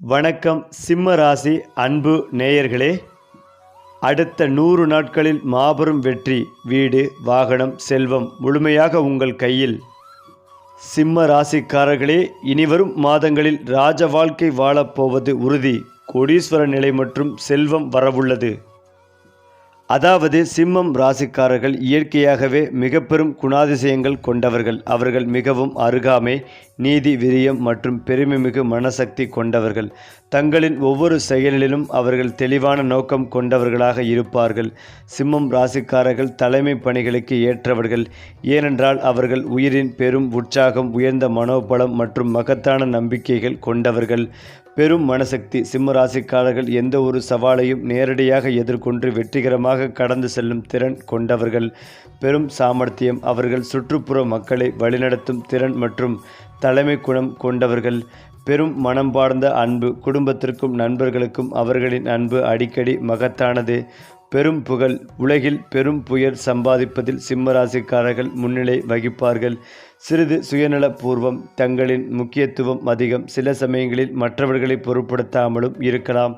வணக்கம் சிம்ம ராசி அன்பு நேயர்களே. அடுத்த நூறு நாட்களில் மாபெரும் வெற்றி வீடு வாகனம் செல்வம் முழுமையாக உங்கள் கையில். சிம்ம ராசிக்காரர்களே இனிவரும் மாதங்களில் ராஜ வாழ்க்கை வாழப்போவது உறுதி. கோடீஸ்வர நிலை மற்றும் செல்வம் வரவுள்ளது. அதாவது சிம்மம் ராசிக்காரர்கள் இயற்கையாகவே மிக பெரும் குணாதிசயங்கள் கொண்டவர்கள். அவர்கள் மிகவும் அருகாமை நீதி விரியம் மற்றும் பெருமைமிகு மனசக்தி கொண்டவர்கள். தங்களின் ஒவ்வொரு செயலிலும் அவர்கள் தெளிவான நோக்கம் கொண்டவர்களாக இருப்பார்கள். சிம்மம் ராசிக்காரர்கள் தலைமை பணிகளுக்கு ஏற்றவர்கள். ஏனென்றால் அவர்கள் உயிரின் பெரும் உற்சாகம் உயர்ந்த மனோபலம் மற்றும் மகத்தான நம்பிக்கைகள் கொண்டவர்கள். பெரும் மனசக்தி சிம்ம ராசிக்காரர்கள் எந்த ஒரு சவாலையும் நேரடியாக எதிர்கொண்டு வெற்றிகரமாக கடந்து செல்லும் திறன் கொண்டவர்கள். பெரும் சாமர்த்தியம் அவர்கள் சுற்றுப்புற மக்களை வழிநடத்தும் திறன் மற்றும் தலைமை குணம் கொண்டவர்கள். பெரும் மனம் பார்ந்த அன்பு குடும்பத்திற்கும் நண்பர்களுக்கும் அவர்களின் அன்பு அடிக்கடி மகத்தானது. பெரும் புகழ் உலகில் பெரும் புயல் சம்பாதிப்பதில் சிம்மராசிக்காரர்கள் முன்னிலை வகிப்பார்கள். சிறிது சுயநலபூர்வம் தங்களின் முக்கியத்துவம் அதிகம். சில சமயங்களில் மற்றவர்களை பொருட்படுத்தாமலும் இருக்கலாம்.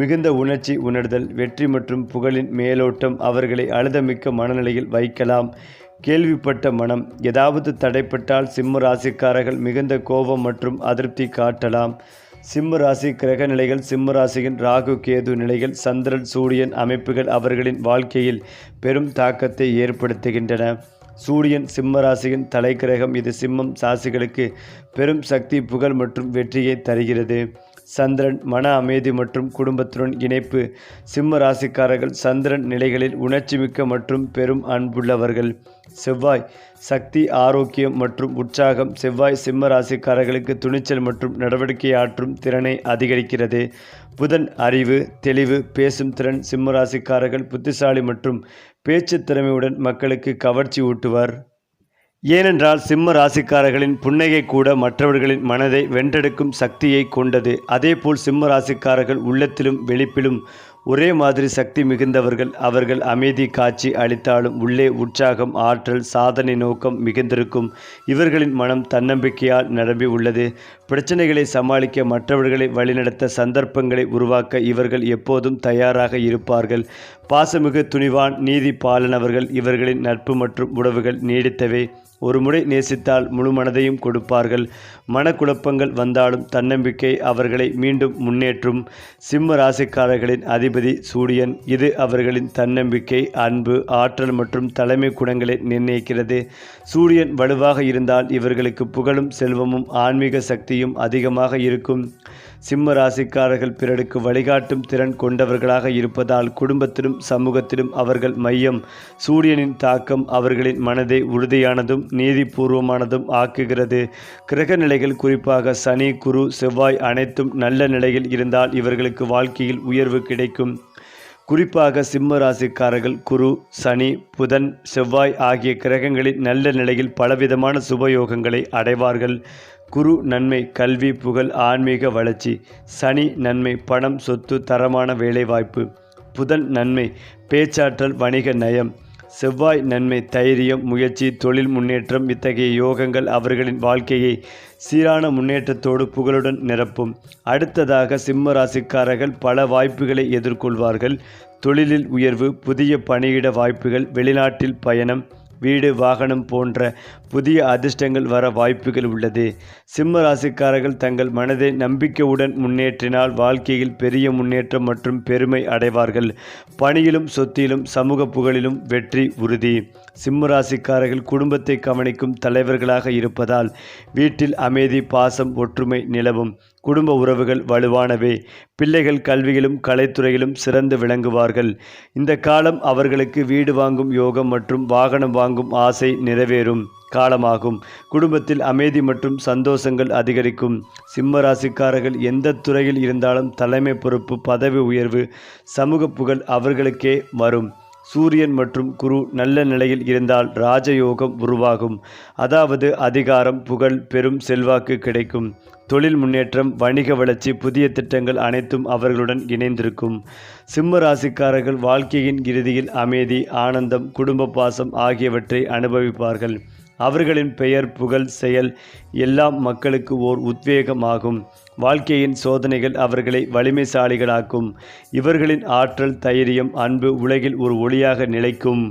மிகுந்த உணர்ச்சி உணர்தல் வெற்றி மற்றும் புகழின் மேலோட்டம் அவர்களை அழுதமிக்க மனநிலையில் வைக்கலாம். கேள்விப்பட்ட மனம் ஏதாவது தடைப்பட்டால் சிம்ம ராசிக்காரர்கள் மிகுந்த கோபம் மற்றும் அதிருப்தி காட்டலாம். சிம்ம ராசி கிரக நிலைகள் சிம்ம ராசியின் ராகு கேது நிலைகள் சந்திரன் சூரியன் அமைப்புகள் அவர்களின் வாழ்க்கையில் பெரும் தாக்கத்தை ஏற்படுத்துகின்றன. சூரியன் சிம்ம ராசியின் தலைக்கிரகம். இது சிம்மம் ராசிகளுக்கு பெரும் சக்தி புகழ் மற்றும் வெற்றியை தருகிறது. சந்திரன் மன அமைதி மற்றும் குடும்பத்துடன் இணைப்பு. சிம்ம ராசிக்காரர்கள் சந்திரன் நிலைகளில் உணர்ச்சிமிக்க மற்றும் பெரும் அன்புள்ளவர்கள். செவ்வாய் சக்தி ஆரோக்கியம் மற்றும் உற்சாகம். செவ்வாய் சிம்ம ராசிக்காரர்களுக்கு துணிச்சல் மற்றும் நடவடிக்கை ஆற்றும் திறனை அதிகரிக்கிறது. புதன் அறிவு தெளிவு பேசும் திறன். சிம்ம ராசிக்காரர்கள் புத்திசாலி மற்றும் பேச்சு திறமையுடன் மக்களுக்கு கவர்ச்சி ஊட்டுவர். ஏனென்றால் சிம்ம ராசிக்காரர்களின் புன்னகை கூட மற்றவர்களின் மனதை வென்றெடுக்கும் சக்தியை கொண்டது. அதேபோல் சிம்ம ராசிக்காரர்கள் உள்ளத்திலும் வெளிப்பிலும் ஒரே மாதிரி சக்தி மிகுந்தவர்கள். அவர்கள் அமைதி காட்சி அளித்தாலும் உள்ளே உற்சாகம் ஆற்றல் சாதனை நோக்கம் மிகுந்திருக்கும். இவர்களின் மனம் தன்னம்பிக்கையால் நிரம்பி உள்ளது. பிரச்சனைகளை சமாளிக்க மற்றவர்களை வழிநடத்த சந்தர்ப்பங்களை உருவாக்க இவர்கள் எப்போதும் தயாராக இருப்பார்கள். பாசமிகு துணிவான் நீதி பாலனவர்கள் இவர்களின் நட்பு மற்றும் உறவுகள் நீடித்தவை. ஒரு முறை நேசித்தால் முழு மனதையும் கொடுப்பார்கள். மனக்குழப்பங்கள் வந்தாலும் தன்னம்பிக்கை அவர்களை மீண்டும் முன்னேற்றும். சிம்ம ராசிக்காரர்களின் அதிபதி சூரியன் இது அவர்களின் தன்னம்பிக்கை அன்பு ஆற்றல் மற்றும் தலைமை குணங்களை நிர்ணயிக்கிறது. சூரியன் வலுவாக இருந்தால் இவர்களுக்கு புகழும் செல்வமும் ஆன்மீக சக்தியும் அதிகமாக இருக்கும். சிம்ம ராசிக்காரர்கள் பிறருக்கு வழிகாட்டும் திறன் கொண்டவர்களாக இருப்பதால் குடும்பத்திலும் சமூகத்திலும் அவர்கள் மையம். சூரியனின் தாக்கம் அவர்களின் மனதை உறுதியானதும் நீதிபூர்வமானதும் ஆக்குகிறது. கிரக நிலைகள் குறிப்பாக சனி குரு செவ்வாய் அனைத்தும் நல்ல நிலையில் இருந்தால் இவர்களுக்கு வாழ்க்கையில் உயர்வு கிடைக்கும். குறிப்பாக சிம்ம ராசிக்காரர்கள் குரு சனி புதன் செவ்வாய் ஆகிய கிரகங்களின் நல்ல நிலையில் பலவிதமான சுபயோகங்களை அடைவார்கள். குரு நன்மை கல்வி புகழ் ஆன்மீக வளர்ச்சி சனி நன்மை பணம் சொத்து தரமான வேலைவாய்ப்பு புதன் நன்மை பேச்சாற்றல் வணிக நயம் செவ்வாய் நன்மை தைரியம் முயற்சி தொழில் முன்னேற்றம் இத்தகைய யோகங்கள் அவர்களின் வாழ்க்கையை சீரான முன்னேற்றத்தோடு புகழுடன் நிரப்பும். அடுத்ததாக சிம்ம ராசிக்காரர்கள் பல வாய்ப்புகளை எதிர்கொள்வார்கள். தொழிலில் உயர்வு புதிய பணியிட வாய்ப்புகள் வெளிநாட்டில் பயணம் வீடு வாகனம் போன்ற புதிய அதிர்ஷ்டங்கள் வர வாய்ப்புகள் உள்ளது. சிம்ம ராசிக்காரர்கள் தங்கள் மனதை நம்பிக்கையுடன் முன்னேற்றினால் வாழ்க்கையில் பெரிய முன்னேற்றம் மற்றும் பெருமை அடைவார்கள். பணியிலும் சொத்திலும் சமூக புகழிலும் வெற்றி உறுதி. சிம்மராசிக்காரர்கள் குடும்பத்தை கவனிக்கும் தலைவர்களாக இருப்பதால் வீட்டில் அமைதி பாசம் ஒற்றுமை நிலவும். குடும்ப உறவுகள் வலுவானவை. பிள்ளைகள் கல்வியிலும் கலைத்துறையிலும் சிறந்து விளங்குவார்கள். இந்த காலம் அவர்களுக்கு வீடு வாங்கும் யோகம் மற்றும் வாகனம் வாங்கும் ஆசை நிறைவேறும் காலமாகும். குடும்பத்தில் அமைதி மற்றும் சந்தோஷங்கள் அதிகரிக்கும். சிம்ம ராசிக்காரர்கள் எந்த துறையில் இருந்தாலும் தலைமை பொறுப்பு பதவி உயர்வு சமூக புகழ் அவர்களுக்கே வரும். சூரியன் மற்றும் குரு நல்ல நிலையில் இருந்தால் ராஜயோகம் உருவாகும். அதாவது அதிகாரம் புகழ் பெரும் செல்வாக்கு கிடைக்கும். தொழில் முன்னேற்றம் வணிக வளர்ச்சி புதிய திட்டங்கள் அனைத்தும் அவர்களுடன் இணைந்திருக்கும். சிம்ம ராசிக்காரர்கள் வாழ்க்கையின் இறுதியில் அமைதி ஆனந்தம் குடும்ப பாசம் ஆகியவற்றை அனுபவிப்பார்கள். அவர்களின் பெயர் புகழ் செயல் எல்லாம் மக்களுக்கு ஓர் உத்வேகமாகும். வாழ்க்கையின் சோதனைகள் அவர்களை வலிமைசாலிகளாக்கும். இவர்களின் ஆற்றல் தைரியம் அன்பு உலகில் ஒரு ஒளியாக நிலைக்கும்.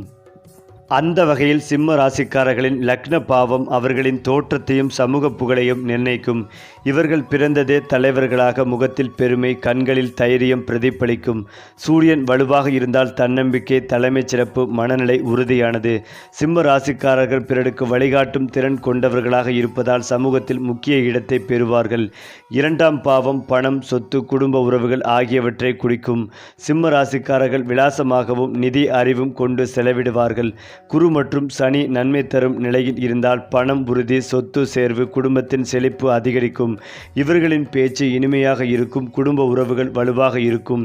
அந்த வகையில் சிம்ம ராசிக்காரர்களின் லக்ன பாவம் அவர்களின் தோற்றத்தையும் சமூக புகழையும் நிர்ணயிக்கும். இவர்கள் பிறந்ததே தலைவர்களாக முகத்தில் பெருமை கண்களில் தைரியம் பிரதிபலிக்கும். சூரியன் வலுவாக இருந்தால் தன்னம்பிக்கை தலைமைச் சிறப்பு மனநிலை உறுதியானது. சிம்ம ராசிக்காரர்கள் பிறருக்கு வழிகாட்டும் திறன் கொண்டவர்களாக இருப்பதால் சமூகத்தில் முக்கிய இடத்தை பெறுவார்கள். இரண்டாம் பாவம் பணம் சொத்து குடும்ப உறவுகள் ஆகியவற்றை குறிக்கும். சிம்ம ராசிக்காரர்கள் விலாசமாகவும் நிதி அறிவும் கொண்டு செலவிடுவார்கள். குரு மற்றும் சனி நன்மை தரும் நிலையில் இருந்தால் பணம் உறுதி சொத்து சேர்வு குடும்பத்தின் செழிப்பு அதிகரிக்கும். இவர்களின் பேச்சு இனிமையாக இருக்கும் குடும்ப உறவுகள் வலுவாக இருக்கும்.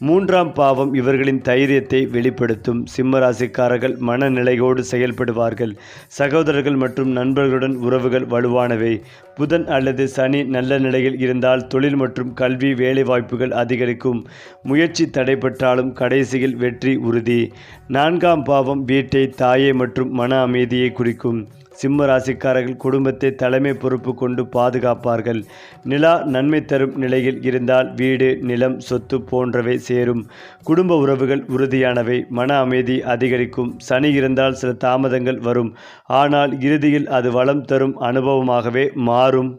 மூன்றாம் பாவம் இவர்களின் தைரியத்தை வெளிப்படுத்தும். சிம்மராசிக்காரர்கள் மனநிலையோடு செயல்படுவார்கள். சகோதரர்கள் மற்றும் நண்பர்களுடன் உறவுகள் வலுவானவை. புதன் அல்லது சனி நல்ல நிலையில் இருந்தால் தொழில் மற்றும் கல்வி வேலைவாய்ப்புகள் அதிகரிக்கும். முயற்சி தடைபட்டாலும் கடைசியில் வெற்றி உறுதி. நான்காம் பாவம் வீட்டை தாயை மற்றும் மன அமைதியை குறிக்கும். சிம்ம ராசிக்காரர்கள் குடும்பத்தை தலைமை பொறுப்பு கொண்டு பாதுகாப்பார்கள். நிலா நன்மை தரும் நிலையில் இருந்தால் வீடு நிலம் சொத்து போன்றவை சேரும். குடும்ப உறவுகள் உறுதியானவை. மன அமைதி அதிகரிக்கும். சனி இருந்தால் சில தாமதங்கள் வரும். ஆனால் இறுதியில் அது வளம் தரும். அனுபவமாகவே மாறும்.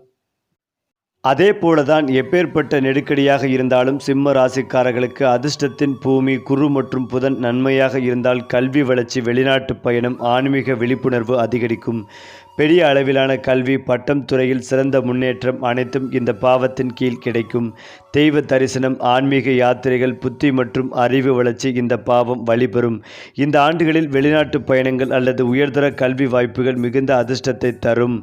அதே போலதான் எப்பேற்பட்ட நெருக்கடியாக இருந்தாலும் சிம்ம ராசிக்காரர்களுக்கு அதிர்ஷ்டத்தின் பூமி குரு மற்றும் புதன் நன்மையாக இருந்தால் கல்வி வளர்ச்சி வெளிநாட்டு பயணம் ஆன்மீக விழிப்புணர்வு அதிகரிக்கும். பெரிய அளவிலான கல்வி பட்டம் துறையில் சிறந்த முன்னேற்றம் அனைத்தும் இந்த பாவத்தின் கீழ் கிடைக்கும். தெய்வ தரிசனம் ஆன்மீக யாத்திரைகள் புத்தி மற்றும் அறிவு வளர்ச்சி இந்த பாவம் வழிபெறும். இந்த ஆண்டுகளில் வெளிநாட்டு பயணங்கள் அல்லது உயர்தர கல்வி வாய்ப்புகள் மிகுந்த அதிர்ஷ்டத்தை தரும்.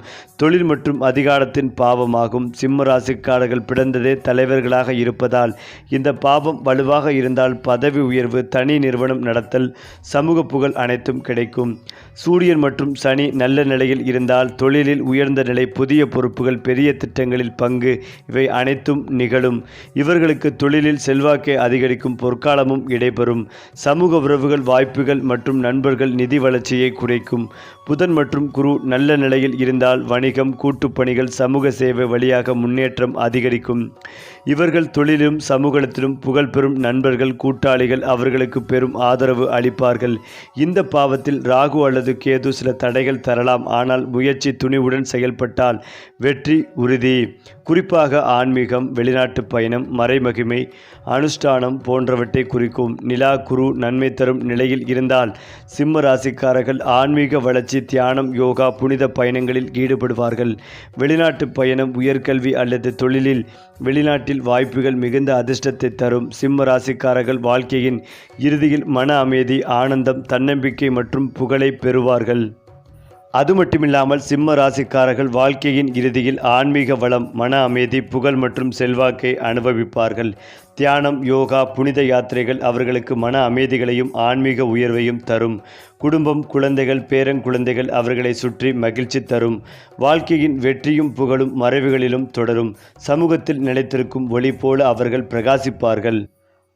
தொழில் மற்றும் அதிகாரத்தின் பாவமாகும். சிம்ம ராசிக்காரர்கள் பிறந்ததே தலைவர்களாக இருப்பதால் இந்த பாவம் வலுவாக இருந்தால் பதவி உயர்வு தனி நிறுவனம் நடத்தல் சமூக புகழ் அனைத்தும் கிடைக்கும். சூரியன் மற்றும் சனி நல்ல நிலையில் சேர்ந்தால் தொழிலில் உயர்ந்த நிலை புதிய பொறுப்புகள் பெரிய திட்டங்களில் பங்கு இவை அனைத்தும் நிகழும். இவர்களுக்கு தொழிலில் செல்வாக்கை அதிகரிக்கும் பொற்காலமும் இடைபெறும். சமூக உறவுகள் வாய்ப்புகள் மற்றும் நண்பர்கள் நிதி வளர்ச்சியை குறைக்கும். புதன் மற்றும் குரு நல்ல நிலையில் இருந்தால் வணிகம் கூட்டுப்பணிகள் சமூக சேவை வழியாக முன்னேற்றம் அதிகரிக்கும். இவர்கள் தொழிலும் சமூகத்திலும் புகழ்பெறும் நண்பர்கள் கூட்டாளிகள் அவர்களுக்கு பெரும் ஆதரவு அளிப்பார்கள். இந்த பாவத்தில் ராகு அல்லது கேது சில தடைகள் தரலாம். ஆனால் முயற்சி துணிவுடன் செயல்பட்டால் வெற்றி உறுதி. குறிப்பாக ஆன்மீகம் வெளிநாட்டு பயணம் மறைமகிமை அனுஷ்டானம் போன்றவற்றை குறிக்கும் நிலா குரு நன்மை தரும் நிலையில் இருந்தால் சிம்ம ராசிக்காரர்கள் ஆன்மீக வளர்ச்சி தியானம் யோகா புனித பயணங்களில் ஈடுபடுவார்கள். வெளிநாட்டு பயணம் உயர்கல்வி அல்லது தொழிலில் வெளிநாட்டில் வாய்ப்புகள் மிகுந்த அதிர்ஷ்டத்தை தரும் சிம்ம ராசிக்காரர்கள் வாழ்க்கையின் இறுதியில் மன அமைதி ஆனந்தம் தன்னம்பிக்கை மற்றும் புகழை பெறுவார்கள். அது மட்டுமில்லாமல் சிம்ம ராசிக்காரர்கள் வாழ்க்கையின் இறுதியில் ஆன்மீக வளம் மன அமைதி புகழ் மற்றும் செல்வாக்கை அனுபவிப்பார்கள். தியானம் யோகா புனித யாத்திரைகள் அவர்களுக்கு மன அமைதிகளையும் ஆன்மீக உயர்வையும் தரும். குடும்பம் குழந்தைகள் பேரங்குழந்தைகள் அவர்களை சுற்றி மகிழ்ச்சி தரும். வாழ்க்கையின் வெற்றியும் புகழும் மறைவுகளிலும் தொடரும். சமூகத்தில் நிலைத்திருக்கும் ஒளி போல அவர்கள் பிரகாசிப்பார்கள்.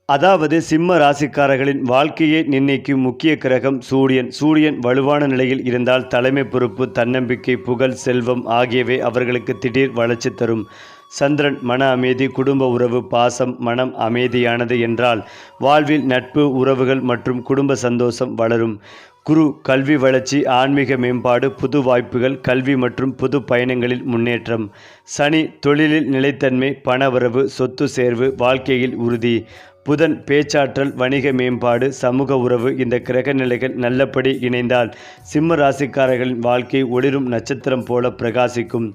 அதாவது சிம்ம ராசிக்காரர்களின் வாழ்க்கையை நிர்ணயிக்கும் முக்கிய கிரகம் சூரியன். சூரியன் வலுவான நிலையில் இருந்தால் தலைமை பொறுப்பு தன்னம்பிக்கை புகழ் செல்வம் ஆகியவை அவர்களுக்கு திடீர் வளர்ச்சி தரும். சந்திரன் மன அமைதி குடும்ப உறவு பாசம் மனம் அமைதியானது என்றால் வாழ்வில் நட்பு உறவுகள் மற்றும் குடும்ப சந்தோஷம் வளரும். குரு கல்வி வளர்ச்சி ஆன்மீக மேம்பாடு புது வாய்ப்புகள் கல்வி மற்றும் புது பயணங்களில் முன்னேற்றம். சனி தொழிலில் நிலைத்தன்மை பணவரவு சொத்து சேர்வு வாழ்க்கையில் உறுதி. புதன் பேச்சாற்றல் வணிக மேம்பாடு சமூக உறவு இந்த கிரக நிலைகள் நல்லபடி இணைந்தால் சிம்ம ராசிக்காரர்களின் வாழ்க்கை ஒளிரும் நட்சத்திரம் போல பிரகாசிக்கும்.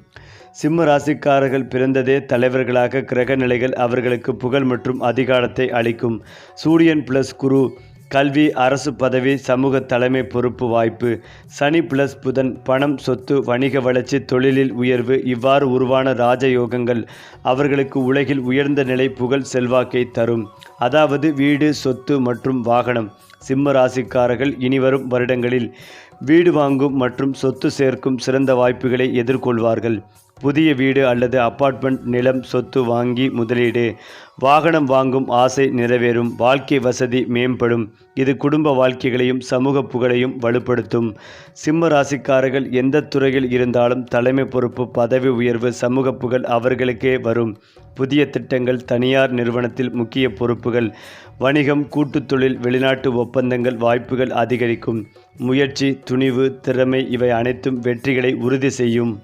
சிம்ம ராசிக்காரர்கள் பிறந்ததே தலைவர்களாக கிரக நிலைகள் அவர்களுக்கு புகழ் மற்றும் அதிகாரத்தை அளிக்கும். சூரியன் பிளஸ் குரு கல்வி அரசு பதவி சமூக தலைமை பொறுப்பு வாய்ப்பு சனி பிளஸ் புதன் பணம் சொத்து வணிக வளர்ச்சி தொழிலில் உயர்வு இவ்வாறு உருவான ராஜயோகங்கள் அவர்களுக்கு உலகில் உயர்ந்த நிலை புகழ் செல்வாக்கை தரும். அதாவது வீடு சொத்து மற்றும் வாகனம். சிம்ம ராசிக்காரர்கள் இனிவரும் வருடங்களில் வீடு வாங்கும் மற்றும் சொத்து சேர்க்கும் சிறந்த வாய்ப்புகளை எதிர்கொள்வார்கள். புதிய வீடு அல்லது அப்பார்ட்மெண்ட் நிலம் சொத்து வாங்கி முதலீடு. வாகனம் வாங்கும் ஆசை நிறைவேறும் வாழ்க்கை வசதி மேம்படும். இது குடும்ப வாழ்க்கைகளையும் சமூக புகழையும் வலுப்படுத்தும். சிம்ம ராசிக்காரர்கள் எந்த துறையில் இருந்தாலும் தலைமை பொறுப்பு பதவி உயர்வு சமூக புகழ் அவர்களுக்கே வரும். புதிய திட்டங்கள் தனியார் நிறுவனத்தில் முக்கிய பொறுப்புகள். வணிகம் கூட்டுத் தொழில் வெளிநாட்டு ஒப்பந்தங்கள் வாய்ப்புகள் அதிகரிக்கும். முயற்சி துணிவு திறமை இவை அனைத்தும் வெற்றிகளை உறுதி செய்யும்.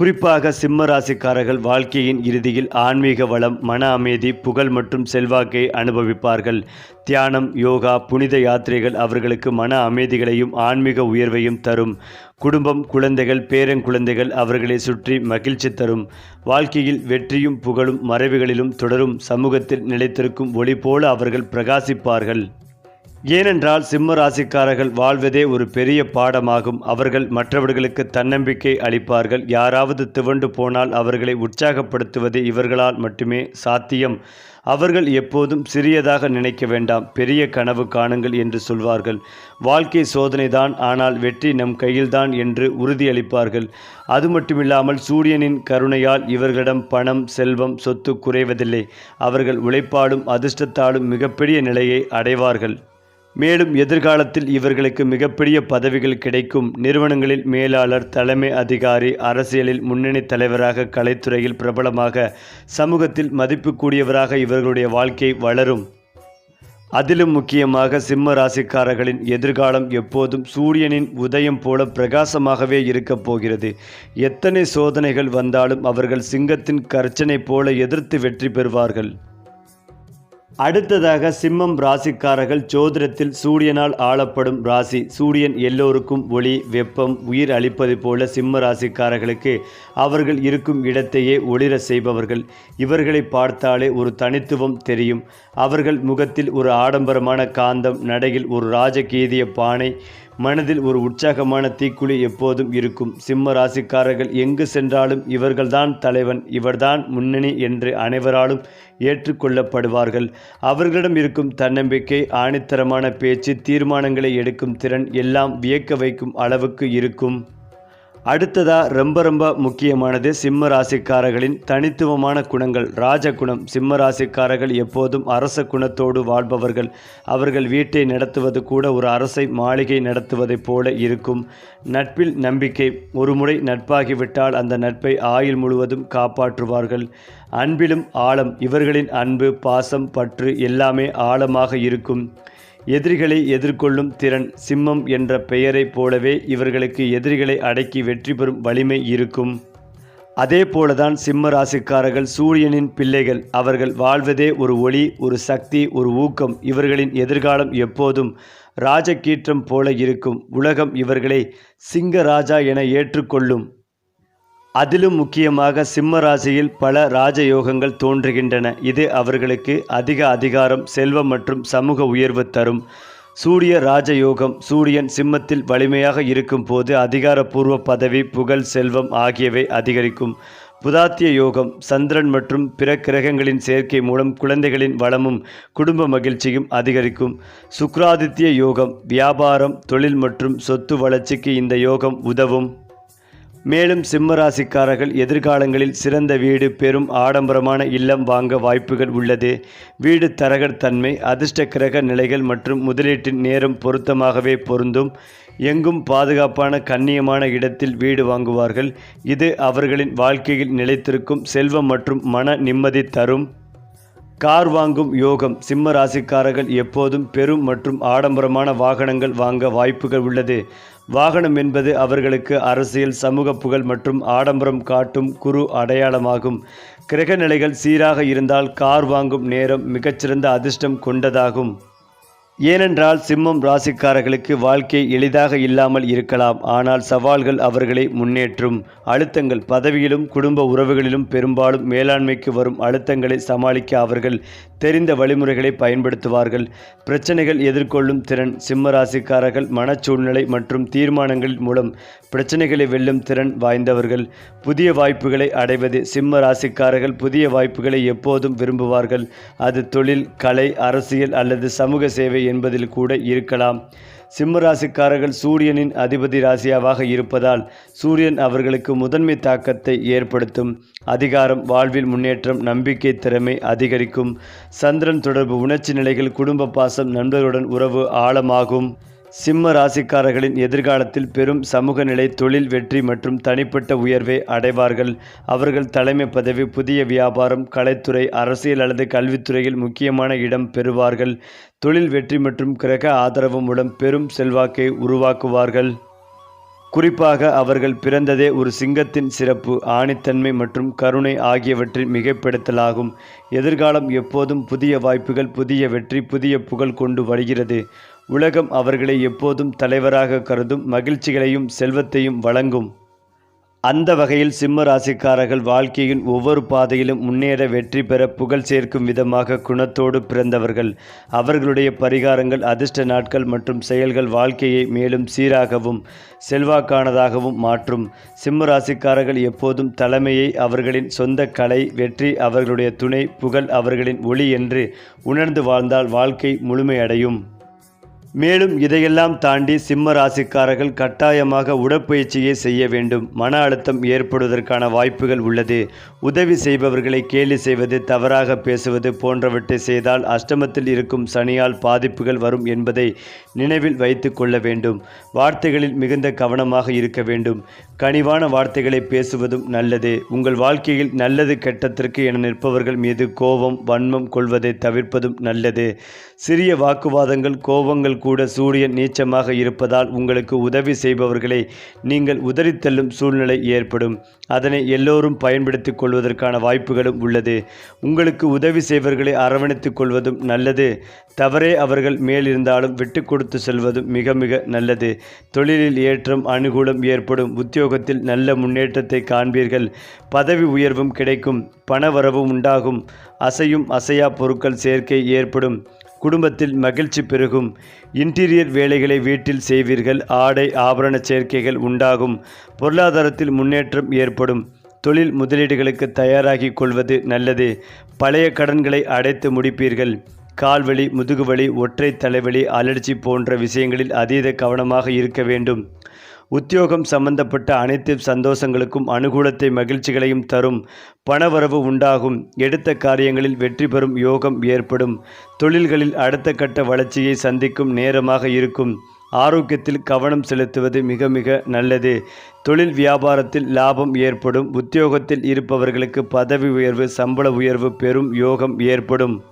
குறிப்பாக சிம்ம ராசிக்காரர்கள் வாழ்க்கையின் இறுதியில் ஆன்மீக வளம் மன அமைதி புகழ் மற்றும் செல்வாக்கை அனுபவிப்பார்கள். தியானம் யோகா புனித யாத்திரைகள் அவர்களுக்கு மன அமைதிகளையும் ஆன்மீக உயர்வையும் தரும். குடும்பம் குழந்தைகள் பேரங்குழந்தைகள் அவர்களை சுற்றி மகிழ்ச்சி தரும். வாழ்க்கையில் வெற்றியும் புகழும் மறைவுகளிலும் தொடரும். சமூகத்தில் நிலைத்திருக்கும் ஒளி போல அவர்கள் பிரகாசிப்பார்கள். ஏனென்றால் சிம்ம ராசிக்காரர்கள் வாழ்வதே ஒரு பெரிய பாடமாகும். அவர்கள் மற்றவர்களுக்கு தன்னம்பிக்கை அளிப்பார்கள். யாராவது துவண்டு போனால் அவர்களை உற்சாகப்படுத்துவது இவர்களால் மட்டுமே சாத்தியம். அவர்கள் எப்போதும் சிறியதாக நினைக்க வேண்டாம். பெரிய கனவு காணுங்கள் என்று சொல்வார்கள். வாழ்க்கை சோதனைதான். ஆனால் வெற்றி நம் கையில்தான் என்று உறுதியளிப்பார்கள். அது மட்டுமில்லாமல் சூரியனின் கருணையால் இவர்களிடம் பணம் செல்வம் சொத்து குறைவதில்லை. அவர்கள் உழைப்பாலும் அதிர்ஷ்டத்தாலும் மிகப்பெரிய நிலையை அடைவார்கள். மேலும் எதிர்காலத்தில் இவர்களுக்கு மிகப்பெரிய பதவிகள் கிடைக்கும். நிறுவனங்களில் மேலாளர் தலைமை அதிகாரி அரசியலில் முன்னணி தலைவராக கலைத்துறையில் பிரபலமாக சமூகத்தில் மதிப்புக்கூடியவராக இவர்களுடைய வாழ்க்கை வளரும். அதிலும் முக்கியமாக சிம்ம ராசிக்காரர்களின் எதிர்காலம் எப்போதும் சூரியனின் உதயம் போல பிரகாசமாகவே இருக்கப் போகிறது. எத்தனை சோதனைகள் வந்தாலும் அவர்கள் சிங்கத்தின் கர்ச்சனை போல எதிர்த்து வெற்றி பெறுவார்கள். அடுத்ததாக சிம்மம் ராசிக்காரர்கள் ஜோதிடத்தில் சூரியனால் ஆளப்படும் ராசி. சூரியன் எல்லோருக்கும் ஒளி வெப்பம் உயிர் அளிப்பது போல சிம்ம ராசிக்காரர்களுக்கு அவர்கள் இருக்கும் இடத்தையே ஒளிர செய்பவர்கள். இவர்களை பார்த்தாலே ஒரு தனித்துவம் தெரியும். அவர்கள் முகத்தில் ஒரு ஆடம்பரமான காந்தம் நடையில் ஒரு ராஜகீதிய பானை மனதில் ஒரு உற்சாகமான தீக்குழி எப்போதும் இருக்கும். சிம்ம ராசிக்காரர்கள் எங்கு சென்றாலும் இவர்கள்தான் தலைவன் இவர்தான் முன்னணி என்று அனைவராலும் ஏற்றுக்கொள்ளப்படுவார்கள். அவர்களிடம் இருக்கும் தன்னம்பிக்கை ஆணித்தரமான பேச்சு தீர்மானங்களை எடுக்கும் திறன் எல்லாம் வியக்க வைக்கும் அளவுக்கு இருக்கும். அடுத்ததா ரொம்ப ரொம்ப முக்கியமானது சிம்ம ராசிக்காரர்களின் தனித்துவமான குணங்கள். ராஜகுணம் சிம்ம ராசிக்காரர்கள் எப்போதும் அரச குணத்தோடு வாழ்பவர்கள். அவர்கள் வீட்டை நடத்துவது கூட ஒரு அரசை மாளிகை நடத்துவதைப் போல இருக்கும். நட்பில் நம்பிக்கை. ஒருமுறை நட்பாகிவிட்டால் அந்த நட்பை ஆயுள் முழுவதும் காப்பாற்றுவார்கள். அன்பிலும் ஆழம். இவர்களின் அன்பு பாசம் பற்று எல்லாமே ஆழமாக இருக்கும். எதிரிகளை எதிர்கொள்ளும் திறன் சிம்மம் என்ற பெயரைப் போலவே இவர்களுக்கு எதிரிகளை அடக்கி வெற்றி பெறும் வலிமை இருக்கும். அதே போலதான் சிம்ம ராசிக்காரர்கள் சூரியனின் பிள்ளைகள் அவர்கள் வாழ்வதே ஒரு ஒளி ஒரு சக்தி ஒரு ஊக்கம். இவர்களின் எதிர்காலம் எப்போதும் ராஜகீற்றம் போல இருக்கும். உலகம் இவர்களை சிங்கராஜா என ஏற்றுக்கொள்ளும். அதிலும் முக்கியமாக சிம்ம ராசியில் பல ராஜயோகங்கள் தோன்றுகின்றன. இது அவர்களுக்கு அதிக அதிகாரம் செல்வம் மற்றும் சமூக உயர்வு தரும். சூரிய ராஜயோகம் சூரியன் சிம்மத்தில் வலிமையாக இருக்கும் போது அதிகாரப்பூர்வ பதவி புகழ் செல்வம் ஆகியவை அதிகரிக்கும். புதாத்திய யோகம் சந்திரன் மற்றும் பிற கிரகங்களின் சேர்க்கை மூலம் குழந்தைகளின் வளமும் குடும்ப மகிழ்ச்சியும் அதிகரிக்கும். சுக்ராதித்ய யோகம் வியாபாரம் தொழில் மற்றும் சொத்து வளர்ச்சிக்கு இந்த யோகம் உதவும். மேலும் சிம்மராசிக்காரர்கள் எதிர்காலங்களில் சிறந்த வீடு பெரும் ஆடம்பரமான இல்லம் வாங்க வாய்ப்புகள் உள்ளது. வீடு தரகர் தன்மை அதிர்ஷ்ட கிரக நிலைகள் மற்றும் முதலீட்டின் நேரம் பொருத்தமாகவே பொருந்தும். எங்கும் பாதுகாப்பான கண்ணியமான இடத்தில் வீடு வாங்குவார்கள். இது அவர்களின் வாழ்க்கையில் நிலைத்திருக்கும் செல்வம் மற்றும் மன நிம்மதி தரும். கார் வாங்கும் யோகம் சிம்ம ராசிக்காரர்கள் எப்போதும் பெரும் மற்றும் ஆடம்பரமான வாகனங்கள் வாங்க வாய்ப்புகள் உள்ளது. வாகனம் என்பது அவர்களுக்கு அரசியல் சமூக புகழ் மற்றும் ஆடம்பரம் காட்டும் குரு அடையாளமாகும். கிரக நிலைகள் சீராக இருந்தால் கார் வாங்கும் நேரம் மிகச்சிறந்த அதிர்ஷ்டம் கொண்டதாகும். ஏனென்றால் சிம்மம் ராசிக்காரர்களுக்கு வாழ்க்கை எளிதாக இல்லாமல் இருக்கலாம். ஆனால் சவால்கள் அவர்களை முன்னேற்றும். அழுத்தங்கள் பதவியிலும் குடும்ப உறவுகளிலும் பெரும்பாலும் மேலாண்மைக்கு வரும் அழுத்தங்களை சமாளிக்க அவர்கள் தெரிந்த வழிமுறைகளை பயன்படுத்துவார்கள். பிரச்சனைகள் எதிர்கொள்ளும் திறன் சிம்ம ராசிக்காரர்கள் மனச்சூழ்நிலை மற்றும் தீர்மானங்கள் மூலம் பிரச்சனைகளை வெல்லும் திறன் வாய்ந்தவர்கள். புதிய வாய்ப்புகளை அடைவது சிம்ம ராசிக்காரர்கள் புதிய வாய்ப்புகளை எப்போதும் விரும்புவார்கள். அது தொழில் கலை அரசியல் அல்லது சமூக சேவை என்பதில் கூட இருக்கலாம். சிம்ம ராசிக்காரர்கள் சூரியனின் அதிபதி ராசியாவாக இருப்பதால் சூரியன் அவர்களுக்கு முதன்மை தாக்கத்தை ஏற்படுத்தும். அதிகாரம் வாழ்வில் முன்னேற்றம் நம்பிக்கை திறமை அதிகரிக்கும். சந்திரன் தொடர்பு உணர்ச்சி நிலைகள் குடும்ப பாசம் நண்பர்களுடன் உறவு ஆழமாகும். சிம்ம ராசிக்காரர்களின் எதிர்காலத்தில் பெரும் சமூக நிலை தொழில் வெற்றி மற்றும் தனிப்பட்ட உயர்வை அடைவார்கள். அவர்கள் தலைமை பதவி புதிய வியாபாரம் கலைத்துறை அரசியல் அல்லது கல்வித்துறையில் முக்கியமான இடம் பெறுவார்கள். தொழில் வெற்றி மற்றும் கிரக ஆதரவு மூலம் பெரும் செல்வாக்கை உருவாக்குவார்கள். குறிப்பாக அவர்கள் பிறந்ததே ஒரு சிங்கத்தின் சிறப்பு ஆணித்தன்மை மற்றும் கருணை ஆகியவற்றின் மிகைப்படுத்தலாகும். எதிர்காலம் எப்போதும் புதிய வாய்ப்புகள் புதிய வெற்றி புதிய புகழ் கொண்டு வருகிறது. உலகம் அவர்களை எப்போதும் தலைவராக கருதும் மகிழ்ச்சிகளையும் செல்வத்தையும் வழங்கும். அந்த வகையில் சிம்ம ராசிக்காரர்கள் வாழ்க்கையின் ஒவ்வொரு பாதையிலும் முன்னேற வெற்றி பெற புகழ் சேர்க்கும் விதமாக குணத்தோடு பிறந்தவர்கள். அவர்களுடைய பரிகாரங்கள் அதிர்ஷ்ட நாட்கள் மற்றும் செயல்கள் வாழ்க்கையை மேலும் சீராகவும் செல்வாக்கானதாகவும் மாற்றும். சிம்ம ராசிக்காரர்கள் எப்போதும் தலைமையை அவர்களின் சொந்த கலை வெற்றி அவர்களுடைய துணை புகழ் அவர்களின் ஒளி என்று உணர்ந்து வாழ்ந்தால் வாழ்க்கை முழுமையடையும். மேலும் இதையெல்லாம் தாண்டி சிம்ம ராசிக்காரர்கள் கட்டாயமாக உடற்பயிற்சியை செய்ய வேண்டும். மன அழுத்தம் ஏற்படுவதற்கான வாய்ப்புகள் உள்ளது. உதவி செய்பவர்களை கேலி செய்வது தவறாக பேசுவது போன்றவற்றை செய்தால் அஷ்டமத்தில் இருக்கும் சனியால் பாதிப்புகள் வரும் என்பதை நினைவில் வைத்து கொள்ள வேண்டும். வார்த்தைகளில் மிகுந்த கவனமாக இருக்க வேண்டும். கனிவான வார்த்தைகளை பேசுவதும் நல்லது. உங்கள் வாழ்க்கையில் நல்லது கெட்டத்திற்கு என நிற்பவர்கள் மீது கோபம் வன்மம் கொள்வதை தவிர்ப்பதும் நல்லது. சிறிய வாக்குவாதங்கள் கோபங்கள் கூட சூரியன் நீச்சமாக இருப்பதால் உங்களுக்கு உதவி செய்பவர்களை நீங்கள் உதறித்தள்ளும் சூழ்நிலை ஏற்படும். அதனை எல்லோரும் பயன்படுத்திக் கொள்வதற்கான வாய்ப்புகளும் உள்ளது. உங்களுக்கு உதவி செய்வர்களை அரவணைத்துக் கொள்வதும் நல்லது. தவறே அவர்கள் மேலிருந்தாலும் விட்டு கொடுத்து செல்வதும் மிக மிக நல்லது. தொழிலில் ஏற்றம் அனுகூலம் ஏற்படும். உத்தியோகத்தில் நல்ல முன்னேற்றத்தை காண்பீர்கள். பதவி உயர்வும் கிடைக்கும். பணவரவும் உண்டாகும். அசையும் அசையா பொருட்கள் சேர்க்கை ஏற்படும். குடும்பத்தில் மகிழ்ச்சி பெருகும். இன்டீரியர் வேலைகளை வீட்டில் செய்வீர்கள். ஆடை ஆபரண சேர்க்கைகள் உண்டாகும். பொருளாதாரத்தில் முன்னேற்றம் ஏற்படும். தொழில் முதலீடுகளுக்கு தயாராகி கொள்வது நல்லது. பழைய கடன்களை அடைத்து முடிப்பீர்கள். கால்வலி முதுகுவலி ஒற்றை தலைவலி அலர்ஜி போன்ற விஷயங்களில் அதீத கவனமாக இருக்க வேண்டும். உத்தியோகம் சம்பந்தப்பட்ட அனைத்து சந்தோஷங்களுக்கும் அனுகூலத்தை மகிழ்ச்சிகளையும் தரும் பணவரவு உண்டாகும். எடுத்த காரியங்களில் வெற்றி பெறும் யோகம் ஏற்படும். தொழில்களில் அடுத்த கட்ட வளர்ச்சியை சந்திக்கும் நேரமாக இருக்கும். ஆரோக்கியத்தில் கவனம் செலுத்துவது மிக மிக நல்லது. தொழில் வியாபாரத்தில் லாபம் ஏற்படும். உத்தியோகத்தில் இருப்பவர்களுக்கு பதவி உயர்வு சம்பள உயர்வு பெரும் யோகம் ஏற்படும்.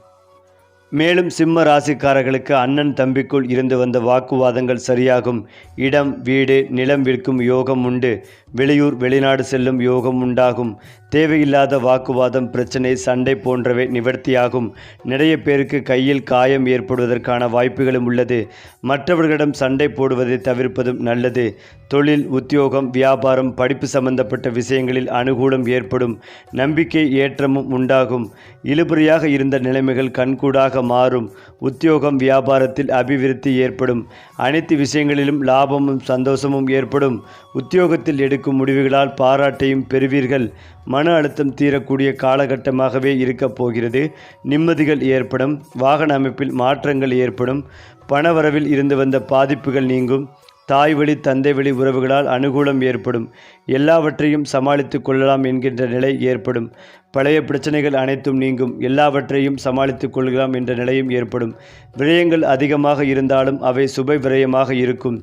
மேலும் சிம்ம ராசிக்காரர்களுக்கு அண்ணன் தம்பிக்குள் இருந்து வந்த வாக்குவாதங்கள் சரியாகும். இடம் வீடு நிலம் விற்கும் யோகம் உண்டு. வெளியூர் வெளிநாடு செல்லும் யோகம் உண்டாகும். தேவையில்லாத வாக்குவாதம் பிரச்சனை சண்டை போன்றவை நிவர்த்தியாகும். நிறைய பேருக்கு கையில் காயம் ஏற்படுவதற்கான வாய்ப்புகளும் உள்ளது. மற்றவர்களிடம் சண்டை போடுவதை தவிர்ப்பதும் நல்லது. தொழில் உத்தியோகம் வியாபாரம் படிப்பு சம்பந்தப்பட்ட விஷயங்களில் அனுகூலம் ஏற்படும். நம்பிக்கை ஏற்றமும் உண்டாகும். இழுபறியாக இருந்த நிலைமைகள் கண்கூடாக மாறும். உத்தியோகம் வியாபாரத்தில் அபிவிருத்தி ஏற்படும். அனைத்து விஷயங்களிலும் லாபமும் சந்தோஷமும் ஏற்படும். உத்தியோகத்தில் எடு எடுக்கும் முடிவுகளால் பாராட்டையும் பெறுவீர்கள். மன அழுத்தம் தீரக்கூடிய காலகட்டமாகவே இருக்கப் போகிறது. நிம்மதிகள் ஏற்படும். வாகன அமைப்பில் மாற்றங்கள் ஏற்படும். பணவரவில் இருந்து வந்த பாதிப்புகள் நீங்கும். தாய் வழி தந்தை வழி உறவுகளால் அனுகூலம் ஏற்படும். எல்லாவற்றையும் சமாளித்து கொள்ளலாம் என்கின்ற நிலை ஏற்படும். பழைய பிரச்சனைகள் அனைத்தும் நீங்கும். எல்லாவற்றையும் சமாளித்து கொள்ளலாம் என்ற நிலையும் ஏற்படும். விரயங்கள் அதிகமாக இருந்தாலும் அவை சுப விரயமாக இருக்கும்.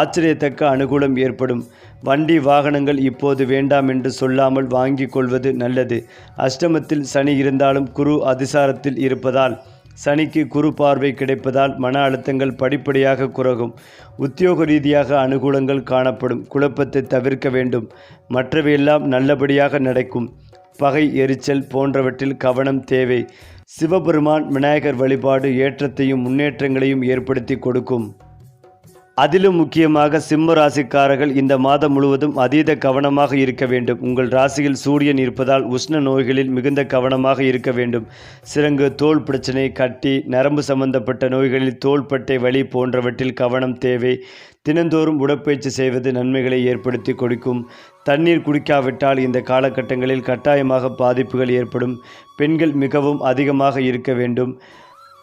ஆச்சரியத்தக்க அனுகூலம் ஏற்படும். வண்டி வாகனங்கள் இப்போது வேண்டாம் என்று சொல்லாமல் வாங்கிக் கொள்வது நல்லது. அஷ்டமத்தில் சனி இருந்தாலும் குரு அதிசாரத்தில் இருப்பதால் சனிக்கு குறு பார்வை கிடைப்பதால் மன அழுத்தங்கள் படிப்படியாக குறகும் உத்தியோக ரீதியாக அனுகூலங்கள் காணப்படும். குழப்பத்தை தவிர்க்க வேண்டும். மற்றவையெல்லாம் நல்லபடியாக நடக்கும். பகை எரிச்சல் போன்றவற்றில் கவனம் தேவை. சிவபெருமான் விநாயகர் வழிபாடு ஏற்றத்தையும் முன்னேற்றங்களையும் ஏற்படுத்தி கொடுக்கும். அதிலும் முக்கியமாக சிம்ம ராசிக்காரர்கள் இந்த மாதம் முழுவதும் அதீத கவனமாக இருக்க வேண்டும். உங்கள் ராசியில் சூரியன் இருப்பதால் உஷ்ண நோய்களில் மிகுந்த கவனமாக இருக்க வேண்டும். சிறங்கு தோல் பிரச்சனை கட்டி நரம்பு சம்பந்தப்பட்ட நோய்களில் தோள்பட்டை வலி போன்றவற்றில் கவனம் தேவை. தினந்தோறும் உடற்பயிற்சி செய்வது நன்மைகளை ஏற்படுத்தி கொடுக்கும். தண்ணீர் குடிக்காவிட்டால் இந்த காலகட்டங்களில் கட்டாயமாக பாதிப்புகள் ஏற்படும். பெண்கள் மிகவும் அதிகமாக இருக்க வேண்டும்.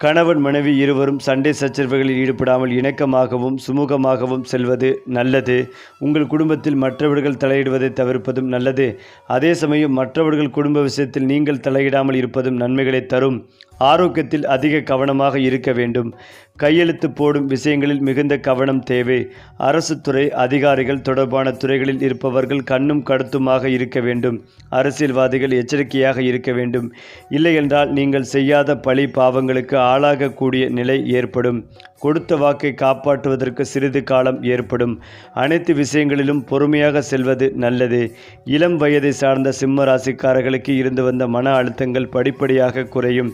கணவன் மனைவி இருவரும் சண்டை சச்சரவுகளில் ஈடுபடாமல் இணக்கமாகவும் சுமூகமாகவும் செல்வது நல்லது. உங்கள் குடும்பத்தில் மற்றவர்கள் தலையிடுவதை தவிர்ப்பதும் நல்லது. அதே சமயம் மற்றவர்கள் குடும்ப விஷயத்தில் நீங்கள் தலையிடாமல் இருப்பதும் நன்மைகளை தரும். ஆரோக்கியத்தில் அதிக கவனமாக இருக்க வேண்டும். கையெழுத்து போடும் விஷயங்களில் மிகுந்த கவனம் தேவை. அரசு துறை அதிகாரிகள் தொடர்பான துறைகளில் இருப்பவர்கள் கண்ணும் கடுத்துமாக இருக்க வேண்டும். அரசியல்வாதிகள் எச்சரிக்கையாக இருக்க வேண்டும். இல்லையென்றால் நீங்கள் செய்யாத பழி பாவங்களுக்கு ஆளாகக்கூடிய நிலை ஏற்படும். கொடுத்த வாக்கை காப்பாற்றுவதற்கு சிறிது காலம் ஏற்படும். அனைத்து விஷயங்களிலும் பொறுமையாக செல்வது நல்லது. இளம் வயதை சார்ந்த சிம்ம ராசிக்காரர்களுக்கு இருந்து வந்த மன அழுத்தங்கள் படிப்படியாக குறையும்.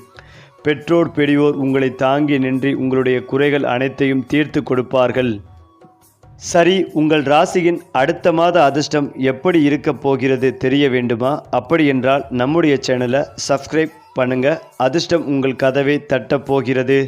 பெற்றோர் பெரியோர் உங்களை தாங்கி நின்று உங்களுடைய குறைகள் அனைத்தையும் தீர்த்து கொடுப்பார்கள். சரி உங்கள் ராசியின் அடுத்த மாத அதிர்ஷ்டம் எப்படி இருக்கப் போகிறது தெரிய வேண்டுமா? அப்படி என்றால் நம்முடைய சேனலை சப்ஸ்கிரைப் பண்ணுங்க. அதிர்ஷ்டம் உங்கள் கதவை தட்டப் போகிறது.